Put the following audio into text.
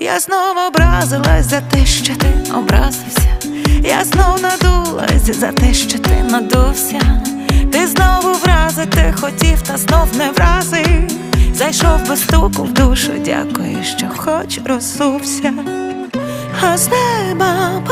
Я знов образилась за те, що ти образився. Я знов надулась за те, що ти надувся. Ти знову вразити хотів, та знов не вразив. Зайшов без стуку в душу, дякую, що хоч розсувся. А з неба